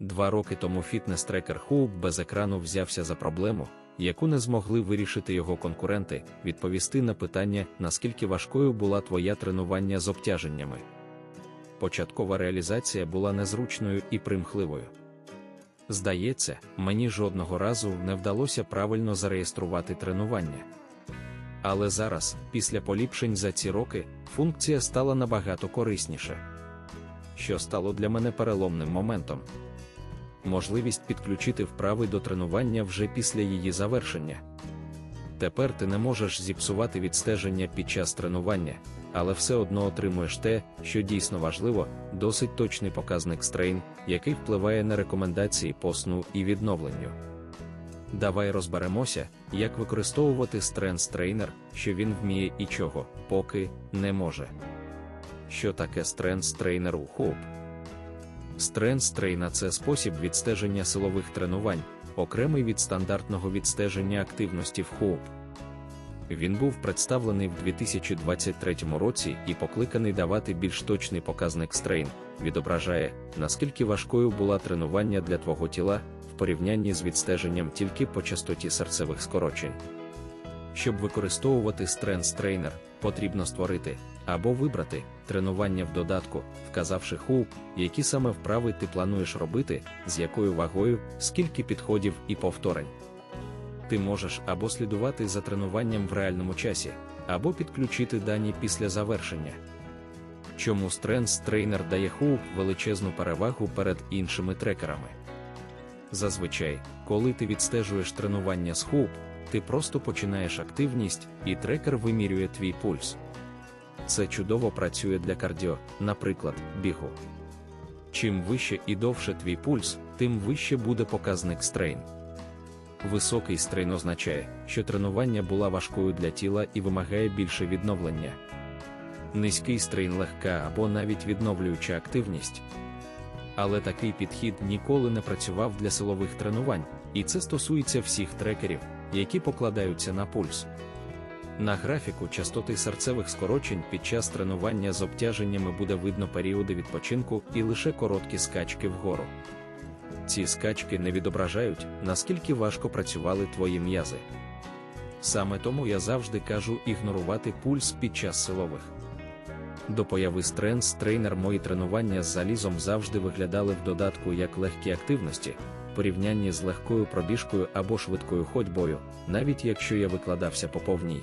Два роки тому фітнес-трекер Hoop без екрану взявся за проблему, яку не змогли вирішити його конкуренти, відповісти на питання, наскільки важкою була твоя тренування з обтяженнями. Початкова реалізація була незручною і примхливою. Здається, мені жодного разу не вдалося правильно зареєструвати тренування. Але зараз, після поліпшень за ці роки, функція стала набагато корисніша. Що стало для мене переломним моментом можливість підключити вправи до тренування вже після її завершення. Тепер ти не можеш зіпсувати відстеження під час тренування, але все одно отримуєш те, що дійсно важливо, досить точний показник стрейн, який впливає на рекомендації по сну і відновленню. Давай розберемося, як використовувати Strength Trainer, що він вміє і чого, поки не може. Що таке Strength Trainer у Hope? Strength Trainer – це спосіб відстеження силових тренувань, окремий від стандартного відстеження активності в Hope. Він був представлений в 2023 році і покликаний давати більш точний показник стрейн, відображає, наскільки важкою була тренування для твого тіла в порівнянні з відстеженням тільки по частоті серцевих скорочень. Щоб використовувати Strength Trainer, потрібно створити або вибрати тренування в додатку, вказавши хоуп, які саме вправи ти плануєш робити, з якою вагою, скільки підходів і повторень. Ти можеш або слідувати за тренуванням в реальному часі, або підключити дані після завершення. Чому Strength Trainer дає хоуп величезну перевагу перед іншими трекерами? Зазвичай, коли ти відстежуєш тренування з хоуп, ти просто починаєш активність, і трекер вимірює твій пульс. Це чудово працює для кардіо, наприклад, бігу. Чим вище і довше твій пульс, тим вище буде показник стрейн. Високий стрейн означає, що тренування була важкою для тіла і вимагає більше відновлення. Низький стрейн легка або навіть відновлююча активність. Але такий підхід ніколи не працював для силових тренувань, і це стосується всіх трекерів, які покладаються на пульс. На графіку частоти серцевих скорочень під час тренування з обтяженнями буде видно періоди відпочинку і лише короткі скачки вгору. Ці скачки не відображають, наскільки важко працювали твої м'язи. Саме тому я завжди кажу ігнорувати пульс під час силових. До появи Strength Trainer мої тренування з залізом завжди виглядали в додатку як легкі активності, порівнянні з легкою пробіжкою або швидкою ходьбою, навіть якщо я викладався по повній.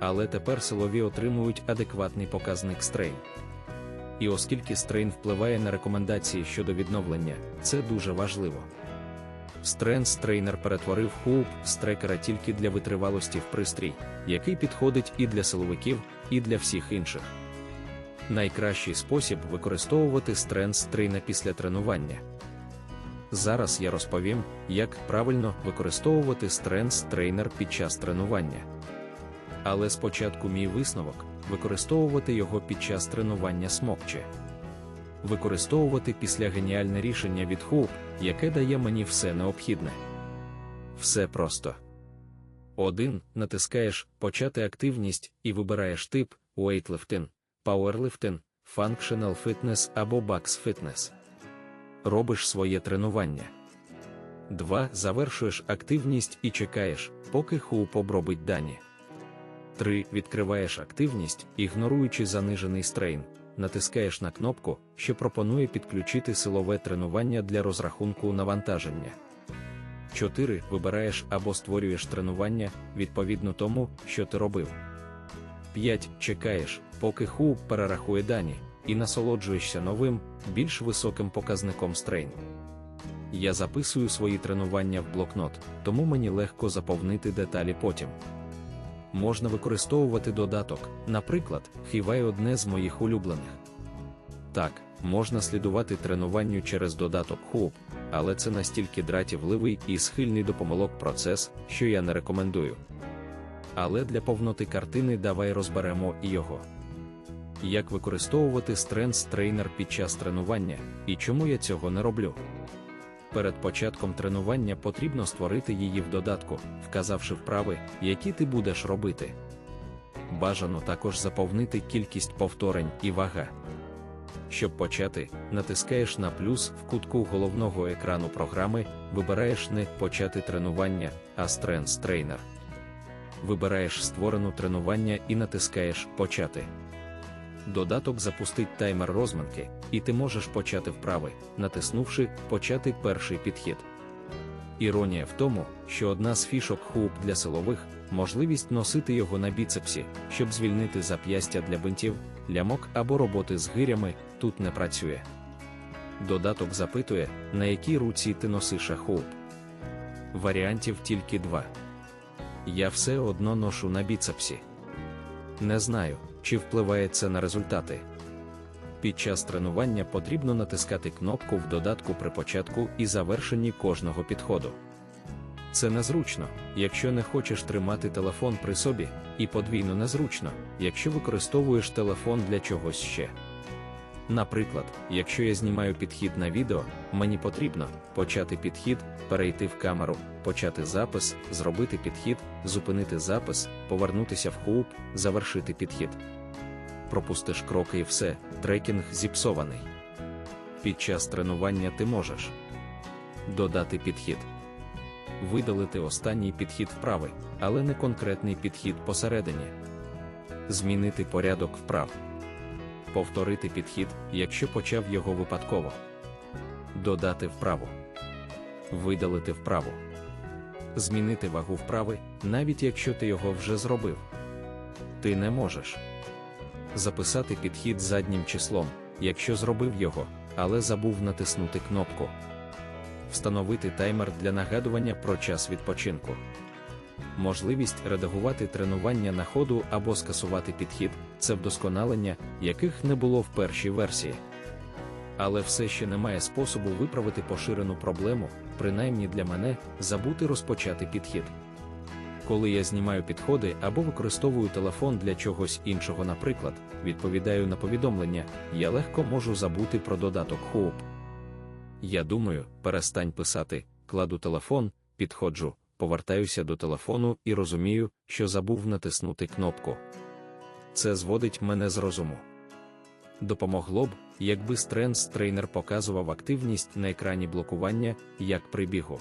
Але тепер силові отримують адекватний показник стрейн. І оскільки стрейн впливає на рекомендації щодо відновлення, це дуже важливо. Strength Trainer перетворив хоуп з трекера тільки для витривалості в пристрій, який підходить і для силовиків, і для всіх інших. Найкращий спосіб використовувати Strength Trainer після тренування. Зараз я розповім, як правильно використовувати Strength Trainer під час тренування. Але спочатку мій висновок використовувати його під час тренування смокче. Використовувати після геніальне рішення від Hope, яке дає мені все необхідне. Все просто. 1. Натискаєш Почати активність і вибираєш тип Weightlifting, Powerlifting, Functional Fitness або Bucks Fitness. Робиш своє тренування. 2. Завершуєш активність і чекаєш, поки Hoop обробить дані. 3. Відкриваєш активність, ігноруючи занижений стрейн, натискаєш на кнопку, що пропонує підключити силове тренування для розрахунку навантаження. 4. Вибираєш або створюєш тренування відповідно тому, що ти робив. 5. Чекаєш, поки Ху перерахує дані, і насолоджуєшся новим, більш високим показником стрейн. Я записую свої тренування в блокнот, тому мені легко заповнити деталі потім можна використовувати додаток, наприклад, Хівай одне з моїх улюблених. Так, можна слідувати тренуванню через додаток Hoop, але це настільки дратівливий і схильний до помилок процес, що я не рекомендую. Але для повноти картини давай розберемо і його. Як використовувати Strength Trainer під час тренування і чому я цього не роблю? Перед початком тренування потрібно створити її в додатку, вказавши вправи, які ти будеш робити. Бажано також заповнити кількість повторень і вага. Щоб почати, натискаєш на плюс в кутку головного екрану програми, вибираєш не почати тренування, а Strength Trainer. Вибираєш створену тренування і натискаєш Почати. Додаток запустить таймер розминки, і ти можеш почати вправи, натиснувши Почати перший підхід. Іронія в тому, що одна з фішок хуп для силових можливість носити його на біцепсі, щоб звільнити зап'ястя для бинтів, лямок або роботи з гирями, тут не працює. Додаток запитує, на якій руці ти носиш хуп. Варіантів тільки два. Я все одно ношу на біцепсі. Не знаю, чи впливає це на результати. Під час тренування потрібно натискати кнопку в додатку при початку і завершенні кожного підходу. Це незручно, якщо не хочеш тримати телефон при собі, і подвійно незручно, якщо використовуєш телефон для чогось ще. Наприклад, якщо я знімаю підхід на відео, мені потрібно почати підхід, перейти в камеру, почати запис, зробити підхід, зупинити запис, повернутися в хоуп, завершити підхід. Пропустиш кроки і все, трекінг зіпсований. Під час тренування ти можеш додати підхід, видалити останній підхід вправи, але не конкретний підхід посередині, змінити порядок вправ повторити підхід, якщо почав його випадково, додати вправу, видалити вправу, змінити вагу вправи, навіть якщо ти його вже зробив. Ти не можеш записати підхід заднім числом, якщо зробив його, але забув натиснути кнопку. Встановити таймер для нагадування про час відпочинку можливість редагувати тренування на ходу або скасувати підхід це вдосконалення, яких не було в першій версії. Але все ще немає способу виправити поширену проблему, принаймні для мене, забути розпочати підхід. Коли я знімаю підходи або використовую телефон для чогось іншого, наприклад, відповідаю на повідомлення, я легко можу забути про додаток Hoop. Я думаю, перестань писати, кладу телефон, підходжу, повертаюся до телефону і розумію, що забув натиснути кнопку. Це зводить мене з розуму. Допомогло б, якби Strengths тренер показував активність на екрані блокування, як при бігу.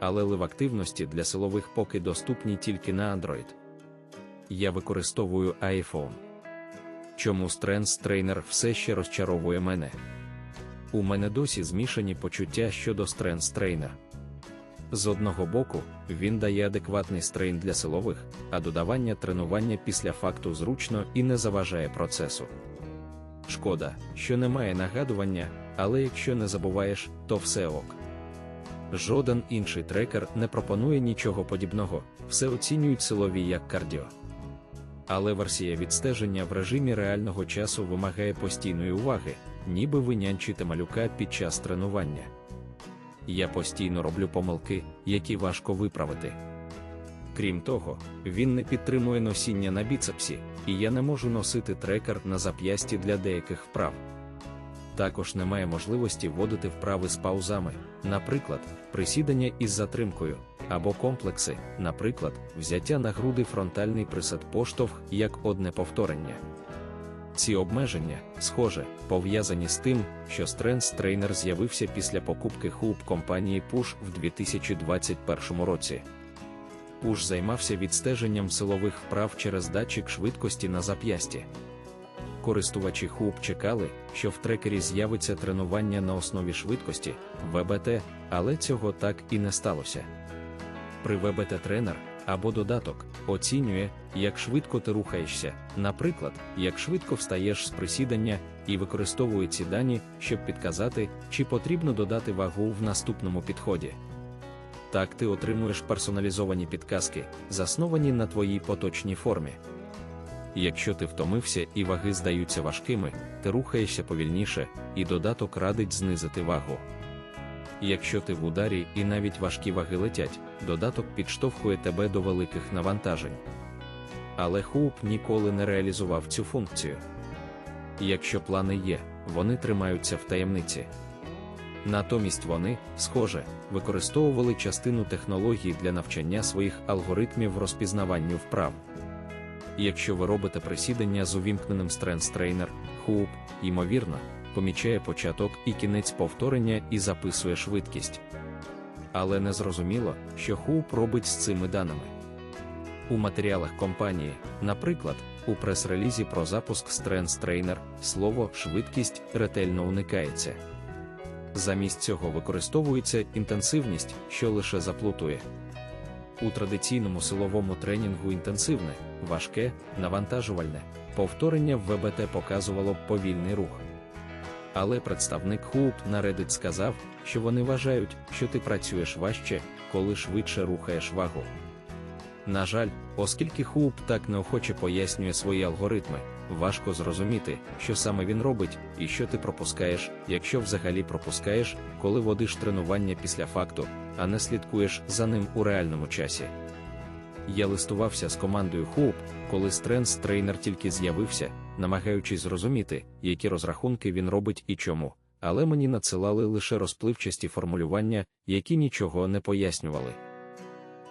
Але лив активності для силових поки доступні тільки на Android. Я використовую iPhone. Чому Strengths тренер все ще розчаровує мене? У мене досі змішані почуття щодо Strengths Trainer. З одного боку, він дає адекватний стрейн для силових, а додавання тренування після факту зручно і не заважає процесу. Шкода, що немає нагадування, але якщо не забуваєш, то все ок. Жоден інший трекер не пропонує нічого подібного, все оцінюють силові як кардіо. Але версія відстеження в режимі реального часу вимагає постійної уваги, ніби ви нянчите малюка під час тренування я постійно роблю помилки, які важко виправити. Крім того, він не підтримує носіння на біцепсі, і я не можу носити трекер на зап'ясті для деяких вправ. Також немає можливості вводити вправи з паузами, наприклад, присідання із затримкою, або комплекси, наприклад, взяття на груди фронтальний присад поштовх як одне повторення. Ці обмеження, схоже, пов'язані з тим, що Strengths Trainer з'явився після покупки Hoop компанії Push в 2021 році. Push займався відстеженням силових вправ через датчик швидкості на зап'ясті. Користувачі Hoop чекали, що в трекері з'явиться тренування на основі швидкості ВБТ, але цього так і не сталося. При ВБТ тренер або додаток оцінює, як швидко ти рухаєшся, наприклад, як швидко встаєш з присідання, і використовує ці дані, щоб підказати, чи потрібно додати вагу в наступному підході. Так ти отримуєш персоналізовані підказки, засновані на твоїй поточній формі. Якщо ти втомився і ваги здаються важкими, ти рухаєшся повільніше, і додаток радить знизити вагу. Якщо ти в ударі і навіть важкі ваги летять, додаток підштовхує тебе до великих навантажень. Але Хоуп ніколи не реалізував цю функцію. Якщо плани є, вони тримаються в таємниці. Натомість вони, схоже, використовували частину технології для навчання своїх алгоритмів розпізнаванню вправ. якщо ви робите присідання з увімкненим Trainer, Hoop, ймовірно, помічає початок і кінець повторення і записує швидкість. Але не зрозуміло, що Hoop робить з цими даними. У матеріалах компанії, наприклад, у прес-релізі про запуск Trainer слово швидкість ретельно уникається. Замість цього використовується інтенсивність, що лише заплутує. У традиційному силовому тренінгу інтенсивне, важке, навантажувальне повторення в ВБТ показувало б повільний рух. Але представник Хоуп на Reddit сказав, що вони вважають, що ти працюєш важче, коли швидше рухаєш вагу. На жаль, оскільки Хоуп так неохоче пояснює свої алгоритми, важко зрозуміти, що саме він робить і що ти пропускаєш, якщо взагалі пропускаєш, коли водиш тренування після факту, а не слідкуєш за ним у реальному часі. Я листувався з командою Hoop, коли Strength трейнер тільки з'явився, намагаючись зрозуміти, які розрахунки він робить і чому, але мені надсилали лише розпливчасті формулювання, які нічого не пояснювали.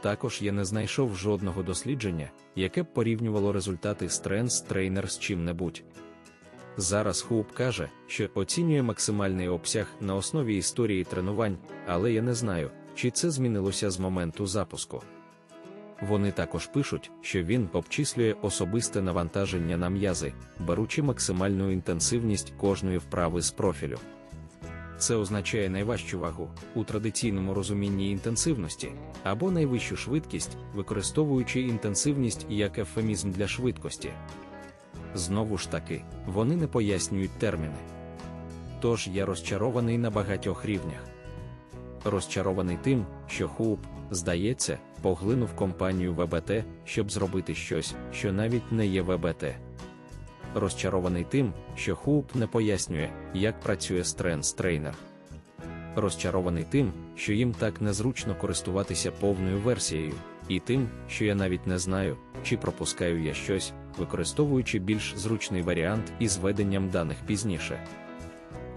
Також я не знайшов жодного дослідження, яке б порівнювало результати Strength Trainer з чим-небудь. Зараз Хоуп каже, що оцінює максимальний обсяг на основі історії тренувань, але я не знаю, чи це змінилося з моменту запуску. Вони також пишуть, що він обчислює особисте навантаження на м'язи, беручи максимальну інтенсивність кожної вправи з профілю. Це означає найважчу вагу у традиційному розумінні інтенсивності або найвищу швидкість, використовуючи інтенсивність як ефемізм для швидкості. Знову ж таки, вони не пояснюють терміни. Тож я розчарований на багатьох рівнях. Розчарований тим, що Хоуп, здається, поглинув компанію ВБТ, щоб зробити щось, що навіть не є ВБТ. Розчарований тим, що Хоуп не пояснює, як працює Strength Trainer. Розчарований тим, що їм так незручно користуватися повною версією, і тим, що я навіть не знаю, чи пропускаю я щось, використовуючи більш зручний варіант із веденням даних пізніше.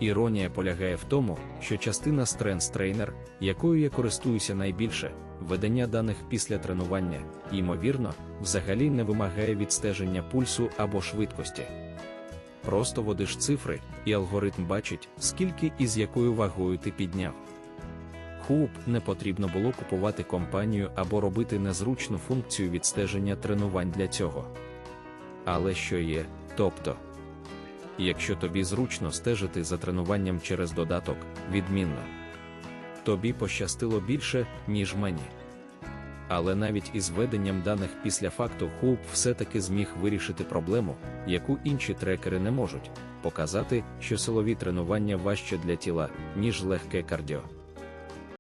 Іронія полягає в тому, що частина Strength Trainer, якою я користуюся найбільше, ведення даних після тренування, ймовірно, взагалі не вимагає відстеження пульсу або швидкості. Просто водиш цифри, і алгоритм бачить, скільки і з якою вагою ти підняв. Хоуп не потрібно було купувати компанію або робити незручну функцію відстеження тренувань для цього. Але що є, тобто. Якщо тобі зручно стежити за тренуванням через додаток, відмінно. Тобі пощастило більше, ніж мені. Але навіть із веденням даних після факту Хоуп все-таки зміг вирішити проблему, яку інші трекери не можуть, показати, що силові тренування важче для тіла, ніж легке кардіо.